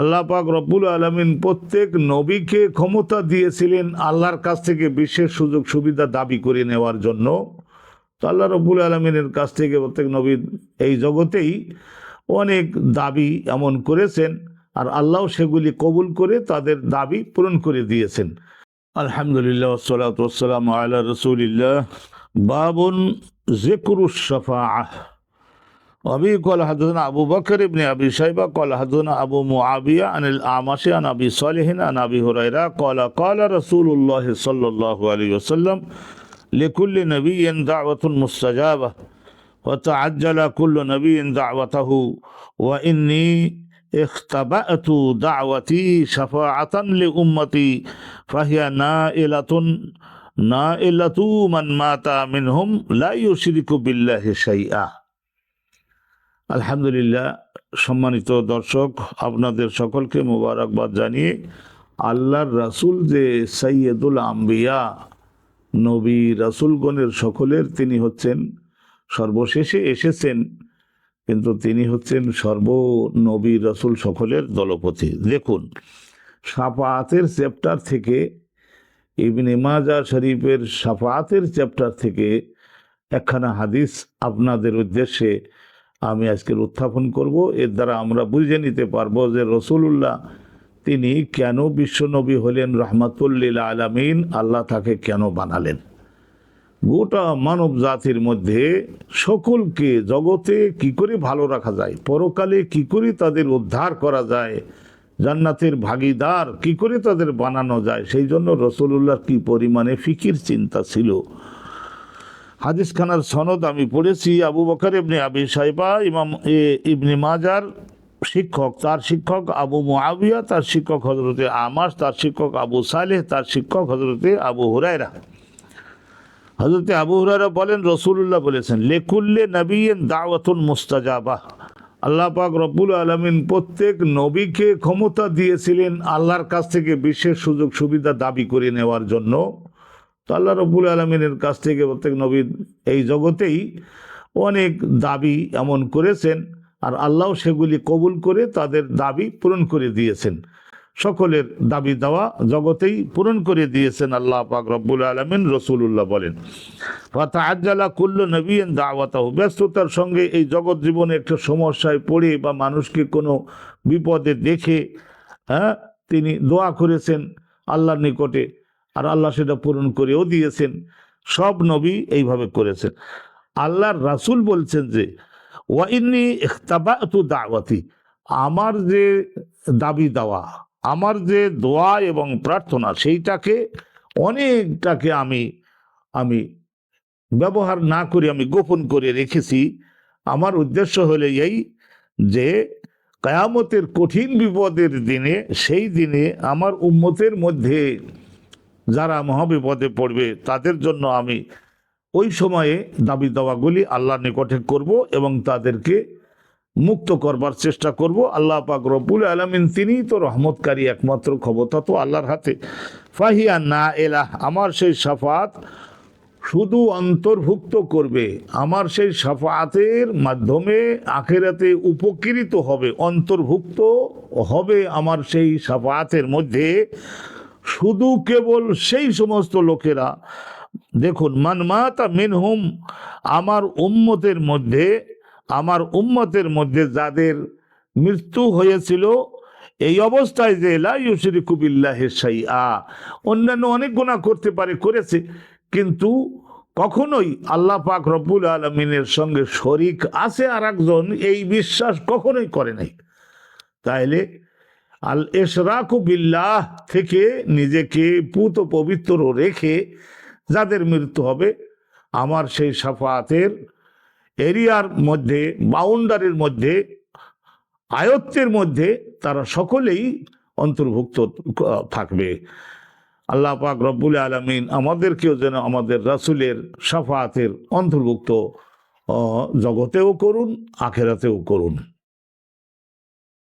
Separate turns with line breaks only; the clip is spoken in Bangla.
আল্লাহ পাক রব্বুল আলমিন প্রত্যেক নবীকে ক্ষমতা দিয়েছিলেন আল্লাহর কাছ থেকে বিশেষ সুযোগ সুবিধা দাবি করে নেওয়ার জন্য। তো আল্লাহ রব্বুল আলমিনের কাছ থেকে প্রত্যেক নবী এই জগতেই অনেক দাবি এমন করেছেন আর আল্লাহ সেগুলি কবুল করে তাদের দাবি পূরণ করে দিয়েছেন। আলহামদুলিল্লাহ সালাতাম আল্লাহ রসুলিল্লাহ। বাবুন জেকুরুস শফাআহ। وأبي قال حدثنا أبو بكر بن أبي شيبة قال حدثنا أبو معاوية عن الأعمش عن أبي صالح عن أبي هريرة قال قال رسول الله صلى الله عليه وسلم لكل نبي دعوة مستجابة وتعجل كل نبي دعوته وإني اختبأت دعوتي شفاعة لأمتي فهي نائلة نائلة من مات منهم لا يشرك بالله شيئا. আলহামদুলিল্লাহ, সম্মানিত দর্শক, আপনাদের সকলকে মোবারকবাদ জানিয়ে আল্লাহর রাসূল যে সৈয়দুল আম্বিয়া, নবী রাসূলগণের সকলের তিনি হচ্ছেন সর্বশেষে এসেছেন, কিন্তু তিনি হচ্ছেন সর্ব নবী রাসূল সকলের দলপতি। দেখুন, সাফাতের চ্যাপ্টার থেকে ইবনে মাজা শরীফের সাফাতের চ্যাপ্টার থেকে একখানা হাদিস আপনাদের উদ্দেশ্যে আমি আজকের উত্থাপন করব। এর দ্বারা আমরা বুঝে নিতে পারব যে রসুল্লাহ তিনি কেন বিশ্বনবী হলেন রহমাতুল্লিল আলামিন, আল্লাহ তাকে কেন বানালেন? গোটা মানব জাতির মধ্যে সকলকে জগতে কি করে ভালো রাখা যায়, পরকালে কি করে তাদের উদ্ধার করা যায়, জান্নাতের ভাগিদার কি করে তাদের বানানো যায়, সেই জন্য রসুল্লাহর কি পরিমাণে ফিকির চিন্তা ছিল হাদিস খানার সনদ আমি পড়েছি আবু বকর ইবনে আবি সাইবা, ইমাম ইবনে মাজার শিক্ষক, তার শিক্ষক আবু মুআবিয়া, তার শিক্ষক হজরতে আমাস তার শিক্ষক আবু সালেহ, তার শিক্ষক হজরতে আবু হুরায়রা। হজরতে আবু হুরায়রা বলেন রসুল্লাহ বলেছেন, লেকুল্লে নবীন দাওয়াতুন মুস্তাজাবা। আল্লাহ পাক রব্বুল আলমিন প্রত্যেক নবীকে ক্ষমতা দিয়েছিলেন আল্লাহর কাছ থেকে বিশেষ সুযোগ সুবিধা দাবি করে নেওয়ার জন্য। তো আল্লাহ রব্বুল আলমিনের কাছ থেকে প্রত্যেক নবী এই জগতেই অনেক দাবি এমন করেছেন আর আল্লাহ সেগুলি কবুল করে তাদের দাবি পূরণ করে দিয়েছেন। সকলের দাবি দেওয়া জগতেই পূরণ করে দিয়েছেন আল্লাহ পাক রব্বুল আলমিন রসুল্লাহ বলেন। ফাতা আজ্জালা কুল্ল নবীন দাওয়াতাহ। ব্যস্ততার সঙ্গে এই জগৎ জীবনে একটা সমস্যায় পড়ে বা মানুষকে কোনো বিপদে দেখে হ্যাঁ তিনি দোয়া করেছেন আল্লাহর নিকটে। আর আল্লাহ সেটা পূরণ করেও দিয়েছেন। সব নবী এইভাবে করেছেন। আল্লাহর রাসূল বলছেন যে ওয়াইনি ইখতাবাতু দাওয়াতি আমার যে দাবি দেওয়া, আমার যে দোয়া এবং প্রার্থনা, সেইটাকে, অনেকটাকে আমি আমি ব্যবহার না করে আমি গোপন করে রেখেছি। আমার উদ্দেশ্য হলে এই যে, কায়ামতের কঠিন বিপদের দিনে, সেই দিনে আমার উম্মতের মধ্যে যারা মহাবিপদে পড়বে, তাদের জন্য আমি ওই সময়ে দাবি দাওয়াগুলি আল্লাহ নিকটে করব এবং তাদেরকে মুক্ত করবার চেষ্টা করব। আল্লাহ পাক রব্বুল আলমিন তিনিই তো রহমতকারী একমাত্র ক্ষমতা তো আল্লাহর হাতে। ফাহিয়া না এলাহ, আমার সেই সাফাত শুধু অন্তর্ভুক্ত করবে। আমার সেই সাফাতের মাধ্যমে আখেরাতে উপকৃত হবে, অন্তর্ভুক্ত হবে আমার সেই সাফাতের মধ্যে। শুধু কেবল সেই সমস্ত লোকেরা। দেখুন মানমাতা মিনহুম, আমার উম্মতের মধ্যে, আমার উম্মতের মধ্যে যাদের মৃত্যু হয়েছিল, এই অবস্থায় যে লাইশরিকু বিল্লাহি শাইআ, অন্যান্য অনেক গুণা করতে পারে, করেছে। কিন্তু কখনোই আল্লাহ পাক রব্বুল আলমিনের সঙ্গে শরিক আছে আর একজন এই বিশ্বাস কখনোই করে নাই। তাইলে আল এশরাকু বিল্লাহ থেকে নিজেকে পুত পবিত্র রেখে যাদের মৃত্যু হবে, আমার সেই সাফাতের এরিয়ার মধ্যে, বাউন্ডারির মধ্যে, আয়ত্তের মধ্যে তারা সকলেই অন্তর্ভুক্ত থাকবে। আল্লাহ পাক রব্বুল আলমিন আমাদেরকেও যেন আমাদের রাসুলের সাফাতের অন্তর্ভুক্ত জগতেও করুন, আখেরাতেও করুন।